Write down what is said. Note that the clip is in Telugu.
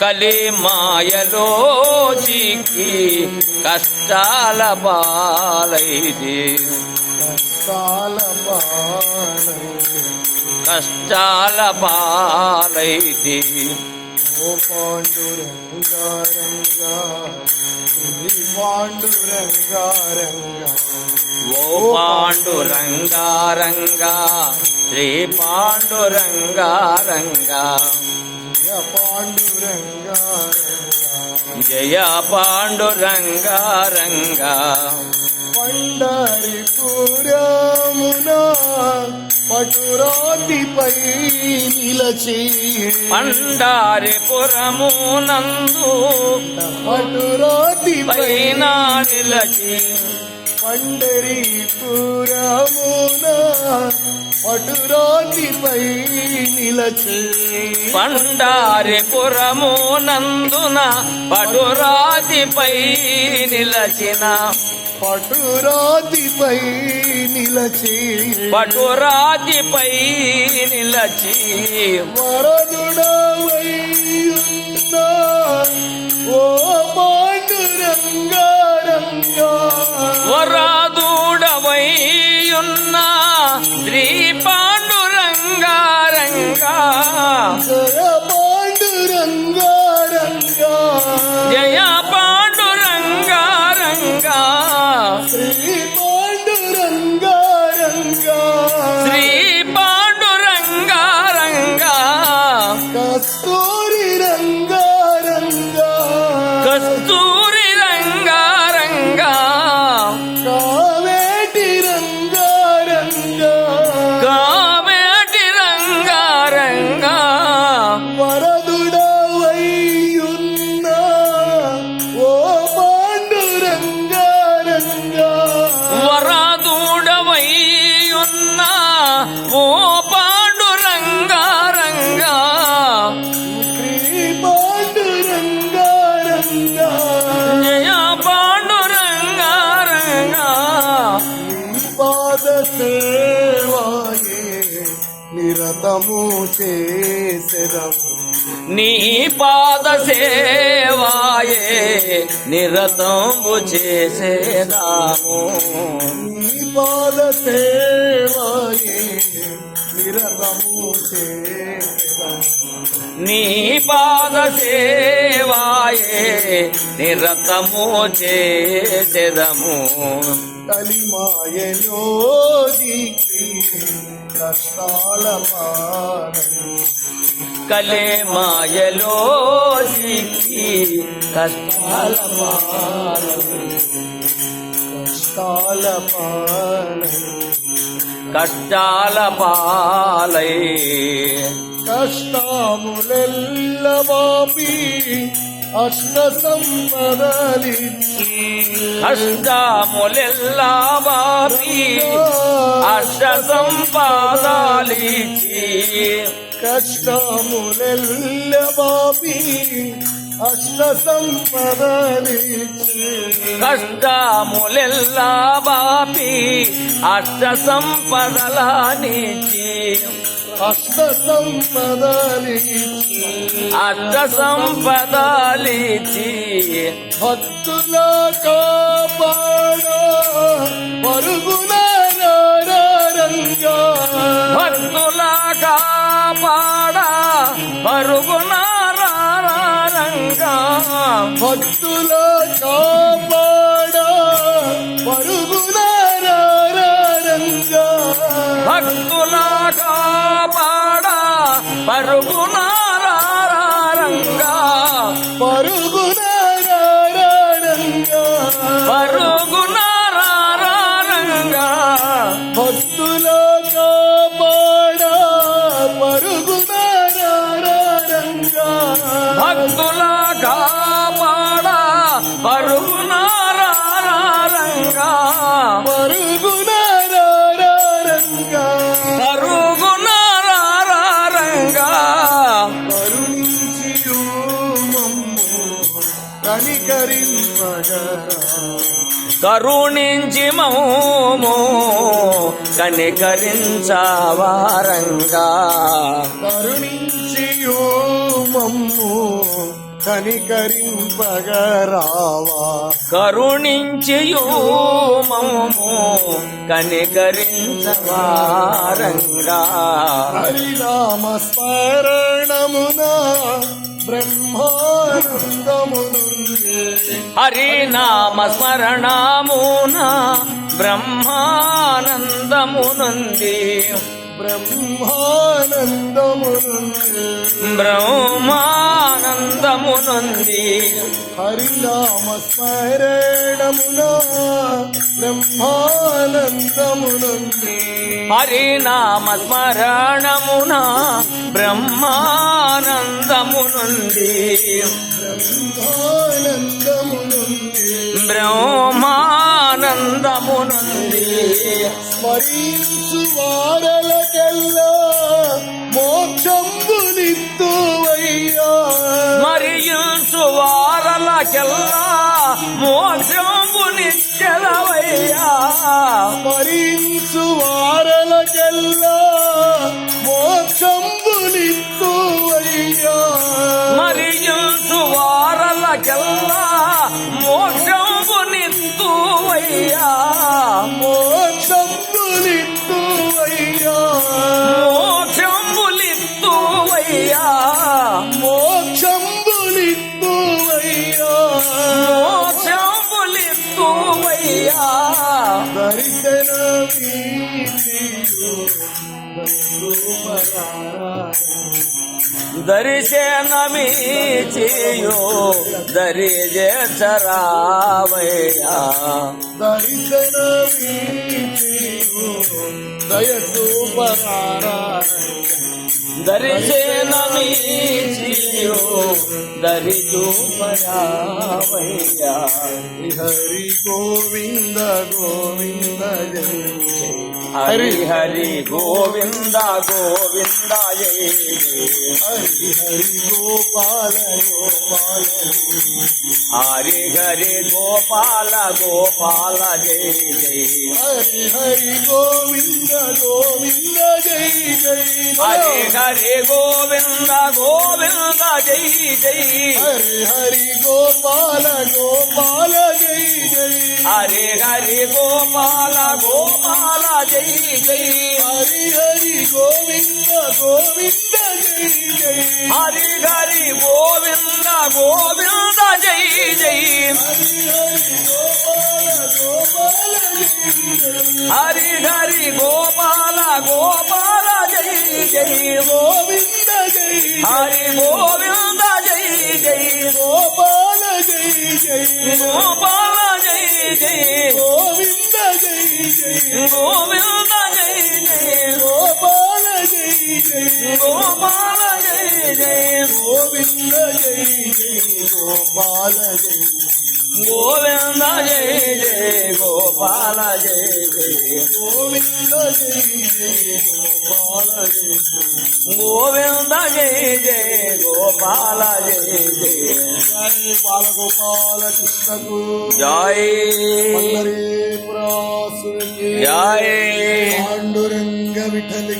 కలి మాయలో చిక్కి కష్టాల పాలైతే కష్టాల పాలైది. ఓ పాండురంగారంగా శ్రీ పాండురంగారంగా. ఓ పాండురంగారంగా శ్రీ పాండురంగారంగా. జయ పాండురంగారంగా. జయ పాండురంగారంగా. పండరిపురమున పటురాతిపై నిలచి. పండారిపురము నందు పటురాతిపై పైన నిలచి. పండరిపురమున పటురాతిపై నిలచి పండారిపురము నందున పటురాతిపై నిలచిన. పటురాతిపై నిలచి పటురాతిపై నిలచి. వరదుడవై ఉన్న ఓ పాండురంగారంగా శ్రీ పాండురంగారంగా శ్రీ పాండురంగారంగా నిరతము చేసెదము. నీ పాద సేవాయే నిరతంబు చేసేదాము. నీ పాద సేవాయే నిరతము నీ పాద సేవాయే నిరతము చేసేదము. కలిమాయలో దిక్కి కష్టాల పాలన కలే మాయలో సిక్కి కష్టాల పాలు కష్టాల పాలన కష్టాల పాలై. కష్టములెల్ల బాపి అష్ట సంపదలిచ్చి. కష్టములెల్లా బాపి అష్ట సంపాదాలిచి కష్టములెల్ల బాపి అష్ట సంపదలిచ్చి కష్టములెల్లా బాపి అష్ట సంపదలానిచి అష్ట సంపదలిచ్చి అష్ట సంపదలిచి భక్తుల కాపాడ పరుగున రంగా భక్తుల కాపాడ పరుగునారంగా భక్తుల కాపాడ పరుగున రంగా భక్తుల కాపాడ పరుగునారంగా పరుగున రంగా కరుణించి మౌము కనికరించవారంగా కరుణించియు కనికరింపగరావా? కరుణించియు మము కనికరించవారంగా హరినామ స్మరణమున హరినామ స్మరణమున బ్రహ్మానందమునుంది. బ్రహ్మానందమునుంది. బ్రహ్మానందమునుంది. హరినామ స్మరణమున బ్రహ్మానందమునుంది. హరినామ స్మరణమున బ్రహ్మానందమునుంది. బ్రహ్మానందమునుంది. బ్రహ్మానందమునుంది. స్మరించు వారలకెల్లా మోక్షంబునిత్తువయ్యా సువారలకెల్లా మోక్షంబు నిశ్చలవయ్యా స్మరించు వారలకెల్లా మోక్షంబునిత్తువయ్యా మరియు సువారలకెల్లా మోక్షంబు నిత్తువయ్యా બોલી તું વૈયા. દર્શન દર્શન મીચિયો દરિજે ચરાવૈયા. દર્શન મીચિયો દયસુ પરારા దరిజరావయ్యా దర్శనమీతియు దయసూపరారా దర్శనమీచియో దరిజూపరావయ్యా హరి గోవింద గోవింద జయ హరి హరి గోవింద గోవింద జయ జయ హరి హరి గోపాల గోపాల హరి హరి గోపాల గోపాల జయ జయ హరి హరి గోవింద గోవింద జయ జయ హరి హరి గోవింద గోవింద జై జై హరి హరి గోపాల గోపాల జయ జయ హరి హరి గోపాల గోపాల జై జై హరి హరి గోవింద గోవింద జై జయ హరి హరి గోవింద గోవింద జై జై హరి హరి గోపాల గోపాల జై జై గోవింద జై హరి గోవింద జై జై గోపాల జై జై గోపాల జై జై గోపాల జయ జయ గోపాల జై జై గోవింద జయ జయ గోపాల జయ గోవింద జై జై గోపాల జై గోవింద జయ జయ గోపాల గోవింద జై జై గోపాల జయ జై జై జయ బాలగోపాల కృష్ణకు జై పండరీపురాసురకి జై పాండురంగ విఠలి